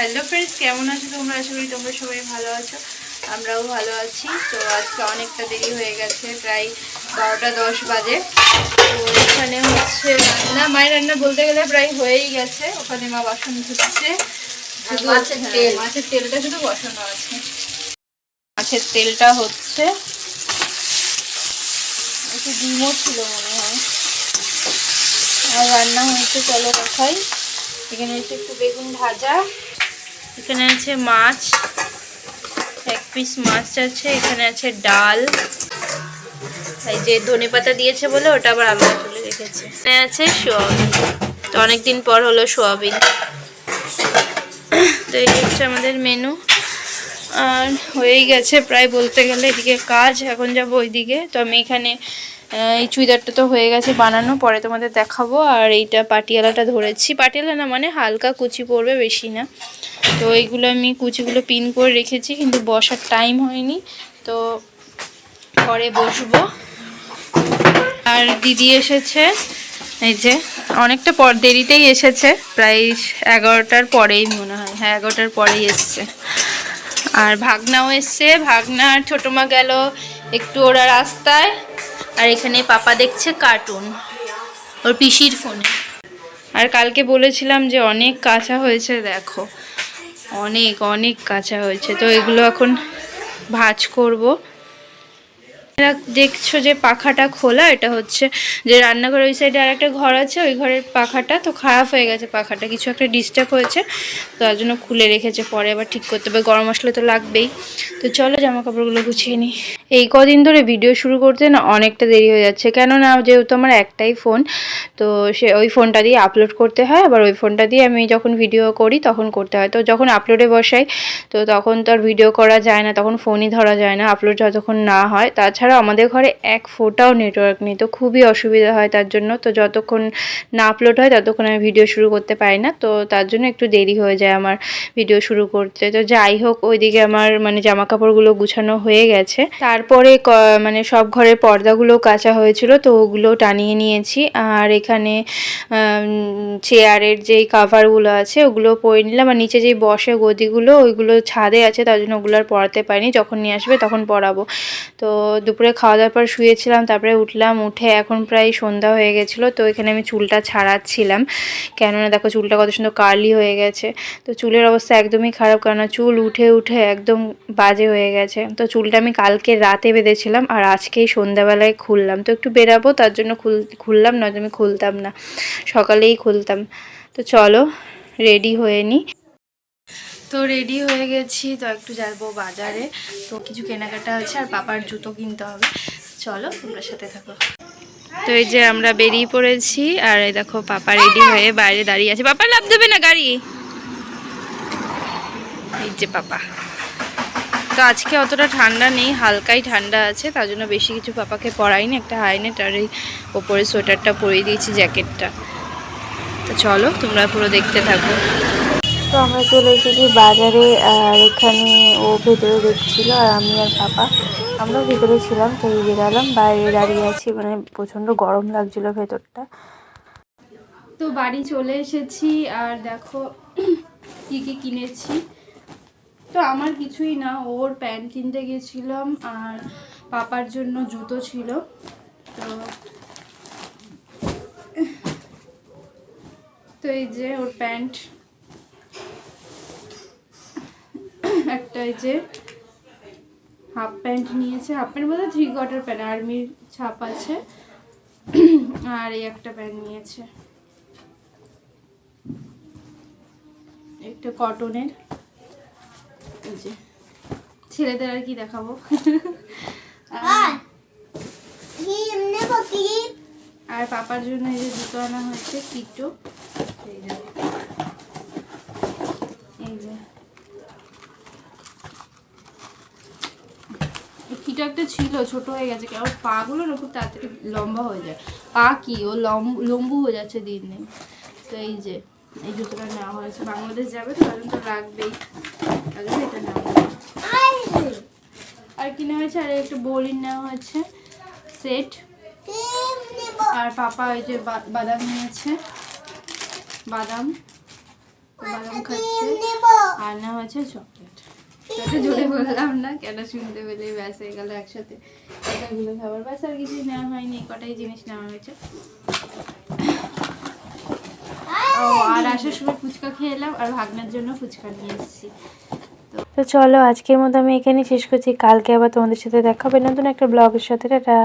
Hello friends কেমন আছো তোমরা? আশা করি তোমরা সবাই ভালো আছো। আমরাও ভালো আছি। তো আজকে অনেকটা দেরি হয়ে গেছে প্রায় বারোটা দশ বাজে। তো এখানে হচ্ছে রান্না। মায়ের রান্না বলতে গেলে প্রায় হয়েই গেছে। ওখানে মা বাসন ধুচ্ছে। শুধু মাছের হ্যাঁ, তেল। মাছের তেলটা শুধু বসানো আছে। মাছের তেলটা হচ্ছে একটু ডিমও ছিল মনে হয়। আর রান্না হয়েছে চলো দেখাই। এখানে হচ্ছে একটু বেগুন ভাজা। এখানে আছে মাছ, এক পিস মাছ আছে, এখানে আছে ডাল। এই যে ধনে পাতা দিয়েছে বলে ওটা আবার আলাদা তুলে রেখেছে। এখানে আছে সোয়াবিন। তো অনেকদিন পর হলো সোয়াবিন। তো এই হচ্ছে আমাদের মেনু আর হয়েই গেছে প্রায় বলতে গেলে এদিকে কাজ, এখন যাব ওইদিকে। তো আমি এখানে এই চুড়িদারটা তো হয়ে গেছে বানানো, পরে তোমাদের দেখাবো। আর এইটা পাটিয়ালাটা ধরেছি। পাটিয়ালা না মানে হালকা কুচি পড়বে বেশি না। তো এইগুলো আমি কুচিগুলো পিন করে রেখেছি, কিন্তু বসার টাইম হয়নি। তো পরে বসবো। আর দিদি এসেছে, এই যে, অনেকটা পর, দেরিতেই এসেছে। প্রায় এগারোটার পরেই মনে হয়। হ্যাঁ এগারোটার পরেই এসছে। আর ভাগনাও এসছে। ভাগনা ছোটো মা গেল একটু ওরা রাস্তায়। আর এখানে পাপা দেখছে কার্টুন ওর পিসির ফোনে আর কালকে বলেছিলাম যে অনেক কাঁচা হয়েছে, দেখো। অনেক অনেক কাঁচা হয়েছে। তো এগুলো এখন ভাজ করব। দেখছ যে পাখাটা খোলা, এটা হচ্ছে যে রান্নাঘর, ওই সাইডে আর একটা ঘর আছে, ওই ঘরের পাখাটা, তো খারাপ হয়ে গেছে পাখাটা, কিছু একটা ডিস্টার্ব হয়েছে, তো তার জন্য খুলে রেখেছে, পরে আবার ঠিক করতে হবে, গরম মশলা তো লাগবেই। তো চলো জামা কাপড়গুলো গুছিয়ে নিই। এই কদিন ধরে ভিডিও শুরু করতে না অনেকটা দেরি হয়ে যাচ্ছে, কেননা যেহেতু আমার একটাই ফোন তো সে ওই ফোনটা দিয়ে আপলোড করতে হয়, আবার ওই ফোনটা দিয়ে আমি যখন ভিডিও করি তখন করতে হয়, তো যখন আপলোডে বসাই, তো তখন তো আর ভিডিও করা যায় না, তখন ফোনই ধরা যায় না আপলোড যতক্ষণ না হয়, তাছাড়া আমাদের ঘরে এক ফোটাও নেটওয়ার্ক নেই, তো খুবই অসুবিধা হয় তার জন্য। তো যতক্ষণ না আপলোড হয়, ততক্ষণ আমি ভিডিও শুরু করতে পারি না। তো তার জন্য একটু দেরি হয়ে যায় আমার ভিডিও শুরু করতে। তো যাই হোক, ওইদিকে আমার মানে জামা কাপড়গুলো গুছানো হয়ে গেছে। তারপরে মানে সব ঘরের পর্দাগুলো কাঁচা হয়েছিল, তো ওগুলো টানিয়ে নিয়েছি। আর এখানে চেয়ারের যেই কাভারগুলো আছে, ওগুলো পরে নিলাম। আর নিচে যেই বসে গদিগুলো, ওইগুলো ছাদে আছে, তার জন্য ওগুলো আর পরাতে পারিনি। যখন নিয়ে আসবে, তখন পরাবো। তো দুপুরে খাওয়া দাওয়ার পর শুয়েছিলাম, তারপরে উঠলাম, উঠে এখন প্রায় সন্ধ্যা হয়ে গেছিল, তো এখানে আমি চুলটা ছাড়াচ্ছিলাম। কেননা দেখো চুলটা কত সুন্দর কার্লি হয়ে গেছে, তো চুলের অবস্থা একদমই খারাপ, কেননা চুল উঠে উঠে একদম বাজে হয়ে গেছে। তো চুলটা আমি কালকে রাতে বেঁধেছিলাম আর আজকেই সন্ধ্যাবেলায় খুললাম। তো একটু বেরাবো, তার জন্য খুল, খুললাম, নয়তো আমি খুলতাম না, সকালেই খুলতাম। তো চলো রেডি হয়ে নিই তো রেডি হয়ে গেছি। তো একটু যাব বাজারে। তো কিছু কেনাকাটা আছে আর পাপার জুতো কিনতে হবে। চলো, তোমরা সাথে থাকো। তো এই যে আমরা বেরিয়ে পড়েছি আর এই দেখো পাপা রেডি হয়ে বাইরে দাঁড়িয়ে আছে। পাপা লাভ দেবে না গাড়ি? এই যে পাপা। তো আজকে অতটা ঠান্ডা নেই, হালকাই ঠান্ডা আছে। তার জন্য বেশি কিছু পাপাকে পরাইনি। একটা হাইনেট আর এই ওপরে সোয়েটারটা পরিয়ে দিয়েছি জ্যাকেটটা। তো চলো, তোমরা পুরো দেখতে থাকো। তো আমরা চলে এসেছি বাজারে, আর এখানে ও ভেতরে দেখছিল আর আমি আর পাপা। আমরাও ভেতরে ছিলাম, তো এই বেরালাম বাইরে দাঁড়িয়ে আছি মানে প্রচণ্ড গরম লাগছিল ভেতরটা। তো বাড়ি চলে এসেছি, আর দেখো কি কি কিনেছি। তো আমার কিছুই না, ওর প্যান্ট কিনতে গেছিলাম, আর পাপার জন্য জুতো ছিল। তো তো এই যে ওর প্যান্ট একটা এই যে হাফ প্যান্ট নিয়েছে হাফ প্যান্ট বলতে থ্রি কোয়ার্টার প্যান্ট আর্মির ছাপ আছে। আর এই একটা প্যান্ট নিয়েছে। একটা কটনের এই যে ছেলেদের আর কি দেখাবো। আর- আর পাপার জন্য এই যে জুতো আনা হয়েছে কিটো। এই যে। কিটো একটা ছিল, ছোট হয়ে গেছে। কারণ পাগুলো না খুব তাড়াতাড়ি লম্বা হয়ে যায়। পা কি? ও লম- লম্বু হয়ে যাচ্ছে দিন। দিন তো এই যে, এই জুতোটা নেওয়া হয়েছে। বাংলাদেশ যাবে তো জন্য তো লাগবেই এটা নেওয়া আর কিনা হয়েছে? আর একটা বোলিন নেওয়া হয়েছে। সেট। আর পাপা ওই যে বাদাম নিয়েছে। বাদাম। বাদাম খাচ্ছে। আর নেওয়া হয়েছে চকলেট। যত জোরে বললাম না, কেন শুনতে পেলে ব্যাস হয়ে গেল একসাথে। এতগুলো খাবার, ব্যাস আর কিছু নেওয়া হয়নি, কটাই জিনিস নেওয়া হয়েছে। ও, আর আসার সময় ফুচকা খেয়ে এলাম, আর ভাগনার জন্য ফুচকা নিয়ে এসেছি। তো চলো, আজকের মতো আমি এখানেই শেষ করছি। কালকে আবার তোমাদের সাথে দেখা হবে নতুন একটা ব্লগের সাথে। টাটা।